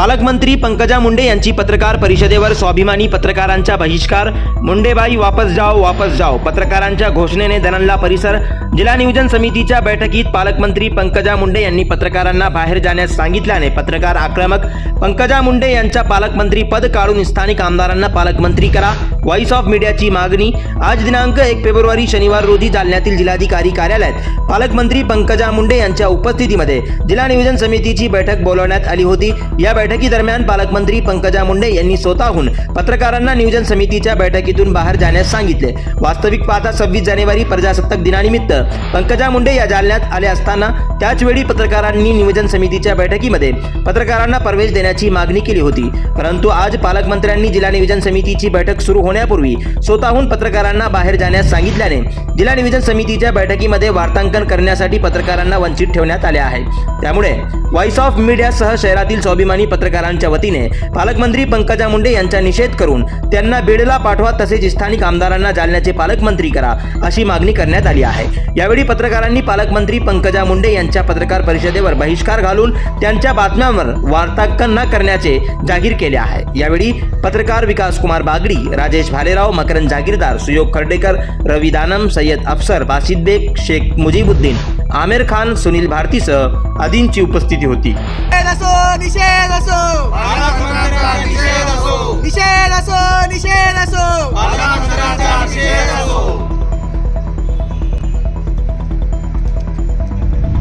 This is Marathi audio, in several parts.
पालकमंत्री पंकजा मुंडे यांची पत्रकार परिषदेवर स्वाभिमानी पत्रकारांचा बहिष्कार. मुंडेबाई वापस जाओ वापस जाओ. पत्रकारांच्या घोषणेने दणनला परिसर. जिल्हा नियोजन समितीच्या बैठकीत पालकमंत्री पंकजा मुंडे यांनी पत्रकारांना बाहेर जाण्यास सांगितल्याने पत्रकार आक्रमक. पंकजा मुंडे यांच्या पालकमंत्री पद काढून स्थानिक आमदारांना पालकमंत्री करा. व्हॉइस ऑफ मीडियाची मागणी. आज दिनांक एक फेब्रुवारी शनिवार रोजी जालन्यातील जिल्हाधिकारी कार्यालयात पालकमंत्री पंकजा मुंडे यांच्या उपस्थितीमध्ये जिल्हा नियोजन समितीची बैठक बोलवण्यात आली होती. या बैठकीदरम्यान पालकमंत्री पंकजा मुंडे यांनी स्वतःहून पत्रकारांना नियोजन समितीच्या बैठकीतून बाहेर जाण्यास सांगितले. वास्तविक पाहता सव्वीस जानेवारी प्रजासत्ताक दिनानिमित्त पंकजा मुंडे या जालन्यात आले असताना त्याचवेळी पत्रकारांनी नियोजन समितीच्या बैठकीमध्ये पत्रकारांना प्रवेश देण्याची मागणी केली होती. परंतु आज पालकमंत्र्यांनी जिल्हा नियोजन समितीची बैठक सुरू होण्यापूर्वी स्वतःहून पत्रकारांना बाहेर जाण्यास सांगितल्याने जिल्हा नियोजन समितीच्या बैठकीमध्ये वार्तांकन करण्यासाठी पत्रकारांना वंचित ठेवण्यात आले आहे त्यामुळे व्हॉइस ऑफ मीडियासह शहरातील स्वाभिमानी पत्रकारांच्या वतीने पालकमंत्री पंकजा मुंडे यांचा निषेध करून त्यांना बीडला पाठवा तसेच स्थानिक आमदारांना जालन्याचे पालकमंत्री करा अशी मागणी करण्यात आली आहे. यावेळी पत्रकारांनी पालकमंत्री पंकजा मुंडे यांच्या पत्रकार परिषदेवर बहिष्कार घालून त्यांच्या बातम्यांवर वार्तांकन न करण्याचे जाहीर केले आहे. यावेळी पत्रकार विकास कुमार बागडी राजेश भालेराव मकरंद जागीरदार सुयोग खर्डेकर रवी दानम सय्यद अफसर बासिद बेग शेख मुजीबुद्दीन आमिर खान सुनील भारतीसह आदींची उपस्थिती होती. निषेध असो निषेध असो. पालकमंत्र्यांचा निषेध असो. निषेध असो निषेध असो. पालकमंत्र्यांचा निषेध असो.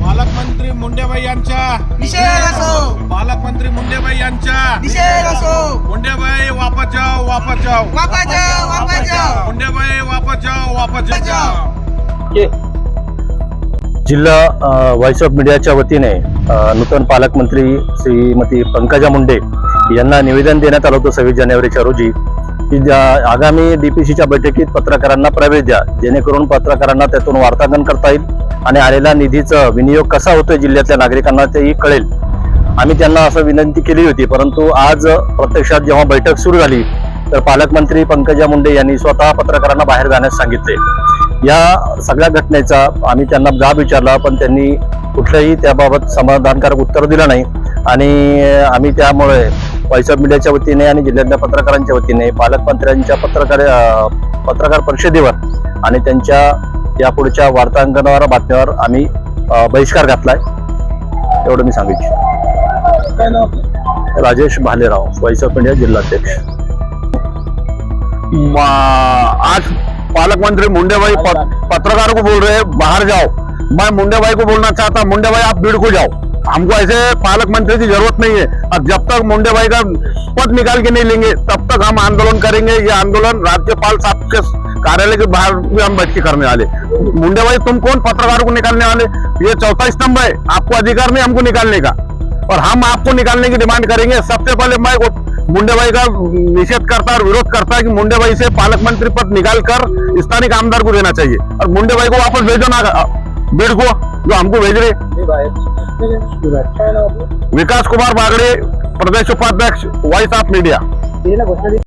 पालकमंत्री मुंडेबाई यांच्या निषेध असो. पालकमंत्री मुंडेबाई यांच्या निषेध असो. मुंडेबाई वापस जाओ वापस जाओ. वापस जाओ वापस जाओ. मुंडेबाई वापस जाओ वापस वापस जाओ. जिल्हा व्हॉइस ऑफ मीडियाच्या वतीने नूतन पालकमंत्री श्रीमती पंकजा मुंडे यांना निवेदन देण्यात आलं होतं सव्वीस जानेवारीच्या रोजी की ज्या आगामी सीच्या बैठकीत पत्रकारांना प्रवेश द्या. जेणेकरून पत्रकारांना त्यातून वार्तांकन करता येईल आणि आलेल्या निधीचा विनियोग कसा होतोय जिल्ह्यातल्या नागरिकांना तेही कळेल. आम्ही त्यांना असं विनंती केली होती परंतु आज प्रत्यक्षात जेव्हा बैठक सुरू झाली तर पालकमंत्री पंकजा मुंडे यांनी स्वतः पत्रकारांना बाहेर जाण्यास सांगितले. या सगळ्या घटनेचा आम्ही त्यांना जाब विचारला पण त्यांनी कुठलंही त्याबाबत समाधानकारक उत्तर दिलं नाही. आणि आम्ही त्यामुळे व्हॉइस ऑफ मीडियाच्या वतीने आणि जिल्ह्यातल्या पत्रकारांच्या वतीने पालकमंत्र्यांच्या पत्रकार पत्रकार परिषदेवर आणि त्यांच्या यापुढच्या वार्तांकनावर बातम्यावर आम्ही बहिष्कार घातलाय. एवढं मी सांगू इच्छितो. Rajesh Bhalerao voice of India जिल्हाध्यक्ष. आज पालक मंत्री मुंडे भाई पत्रकारों को बोल रहे हैं बाहर जाओ। मैं मुंडे भाई को बोलना चाहता हूँ मुंडे भाई आप भीड़ को जाओ। हमको ऐसे पालक मंत्री की ज़रूरत नहीं है। और जब तक मुंडे भाई का पद निकाल के नहीं लेंगे तब तक हम आंदोलन करेंगे। ये आंदोलन राज्यपाल साहब के कार्यालय के बाहर भी हम बैठ के करने वाले। मुंडे भाई तुम कौन पत्रकारों को निकालने वाले? ये चौथा स्तंभ है। आपको अधिकार नहीं हमको निकालने का। और हम आपको निकालने की डिमांड करेंगे। सबसे पहले मैं मुंडे भाई का निषेध करता है और विरोध करता है कि मुंडे भाई से पालक मंत्री पद निकाल कर स्थानीय आमदार को देना चाहिए। और मुंडे भाई को वापस भेजो ना बीड़ को जो हमको भेज रहे। विकास कुमार बागड़े प्रदेश उपाध्यक्ष वॉइस ऑफ़ मीडिया